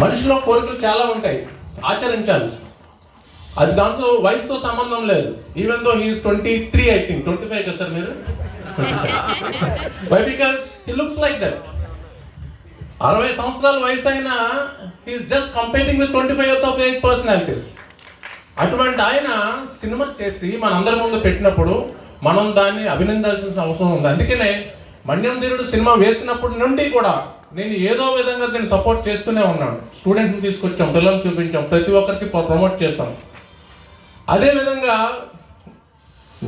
మనిషిలో కోరికలు చాలా ఉంటాయి. ఆచరించాలి. అది దాంతో వయసుతో సంబంధం లేదు. Even though he's twenty three I think twenty five కదా సార్ మీరు? Why because he looks like that అరవై సంవత్సరాల వయసు అయినా he's just comparing with twenty five years of age personalities అటువంటి ఆయన సినిమా చేసి మనందరి ముందు పెట్టినప్పుడు మనం దాన్ని అభినందాల్సిన అవసరం ఉంది. అందుకనే మన్యం ధీరుడు సినిమా వేసినప్పటి నుండి కూడా నేను ఏదో విధంగా దీన్ని సపోర్ట్ చేస్తూనే ఉన్నాను. స్టూడెంట్ని తీసుకొచ్చాం పిల్లల్ని చూపించాం ప్రతి ఒక్కరికి ప్రమోట్ చేసాం అదేవిధంగా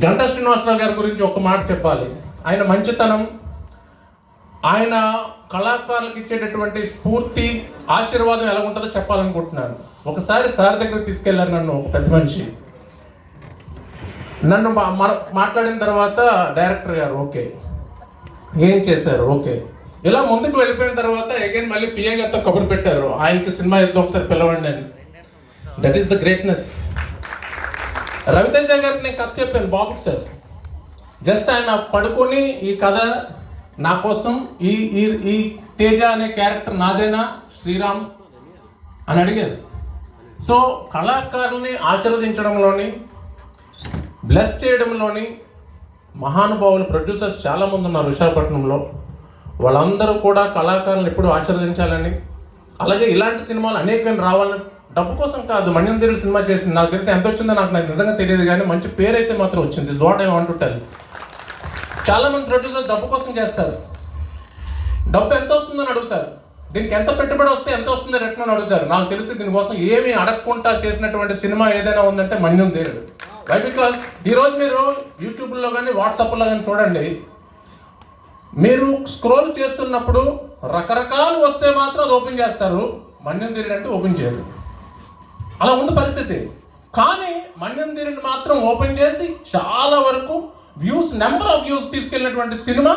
గంటా శ్రీనివాసరావు గారి గురించి ఒక మాట చెప్పాలి. ఆయన మంచితనం ఆయన కళాకారులకు ఇచ్చేటటువంటి స్ఫూర్తి ఆశీర్వాదం ఎలా ఉంటుందో చెప్పాలనుకుంటున్నాను. ఒకసారి సార్ దగ్గర తీసుకెళ్ళారు నన్ను ఒక పెద్ద మనిషి. నన్ను మా- మాట్లాడిన తర్వాత డైరెక్టర్ గారు ఓకే. ఏం చేశారు? ఓకే. ఇలా ముందుకు వెళ్ళిపోయిన తర్వాత అగైన్ మళ్ళీ పిఏ గారితో కబురు పెట్టారు. ఆయనకి సినిమా ఏదో ఒకసారి పిలవండి అని. That is the greatness Ravi Teja గారికి నేను కథ చెప్పాను బాబుకి సార్. జస్ట్ ఆయన పడుకొని ఈ కథ నా కోసం ఈ ఈ ఈ తేజ అనే క్యారెక్టర్ నాదేనా? శ్రీరామ్ అని అడిగారు. సో కళాకారుల్ని ఆశీర్వదించడంలోని బ్లెస్ చేయడంలోని మహానుభావులు ప్రొడ్యూసర్స్ చాలామంది ఉన్నారు విశాఖపట్నంలో. వాళ్ళందరూ కూడా కళాకారులను ఎప్పుడు ఆశీర్వదించాలని? అలాగే ఇలాంటి సినిమాలు అనేకమైన రావాలని డబ్బు కోసం కాదు మన్యం తిరిగి సినిమా చేసింది. నాకు తెలిసి ఎంత వచ్చిందో నాకు నాకు నిజంగా తెలియదు కానీ మంచి పేరు అయితే మాత్రం వచ్చింది. Is what I want tell చాలామంది ప్రొడ్యూసర్ డబ్బు కోసం చేస్తారు. డబ్బు ఎంత వస్తుందని అడుగుతారు. దీనికి ఎంత పెట్టుబడి వస్తే ఎంత వస్తుంది రిటర్న్ అడుగుతారు. నాకు తెలిసి దీనికోసం ఏమీ అడగకుండా చేసినటువంటి సినిమా ఏదైనా ఉందంటే మన్యం తేరుడు. వై బికాజ్ ఈరోజు మీరు యూట్యూబ్లో కానీ వాట్సాప్లో కానీ చూడండి. మీరు స్క్రోల్ చేస్తున్నప్పుడు రకరకాలు వస్తే మాత్రం అది ఓపెన్ చేస్తారు. మన్యం తీరుడు అంటే ఓపెన్ చేయరు. అలా ఉంది పరిస్థితి. కానీ మన్యం తీరుని మాత్రం ఓపెన్ చేసి చాలా వరకు వ్యూస్ నెంబర్ ఆఫ్ వ్యూస్ తీసుకెళ్ళినటువంటి సినిమా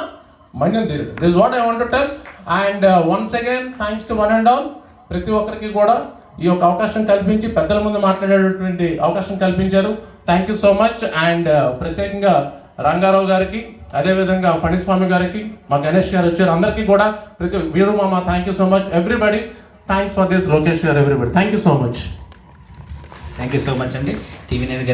మన్యం తీరుడు this what I want tell and once again thanks to one and all ప్రతి ఒక్కరికి కూడా ఈ యొక్క అవకాశం కల్పించి పెద్దల ముందు మాట్లాడేటటువంటి అవకాశం కల్పించారు. Thank you so much and ప్రత్యేకంగా రంగారావు గారికి అదేవిధంగా ఫణిస్వామి గారికి మా గణేష్ గారు వచ్చారు. అందరికీ కూడా ప్రతి వీరు మామ thank you so much everybody thanks for this Lokesh garu everybody thank you so much thank you so much అండి. టీవీ నేను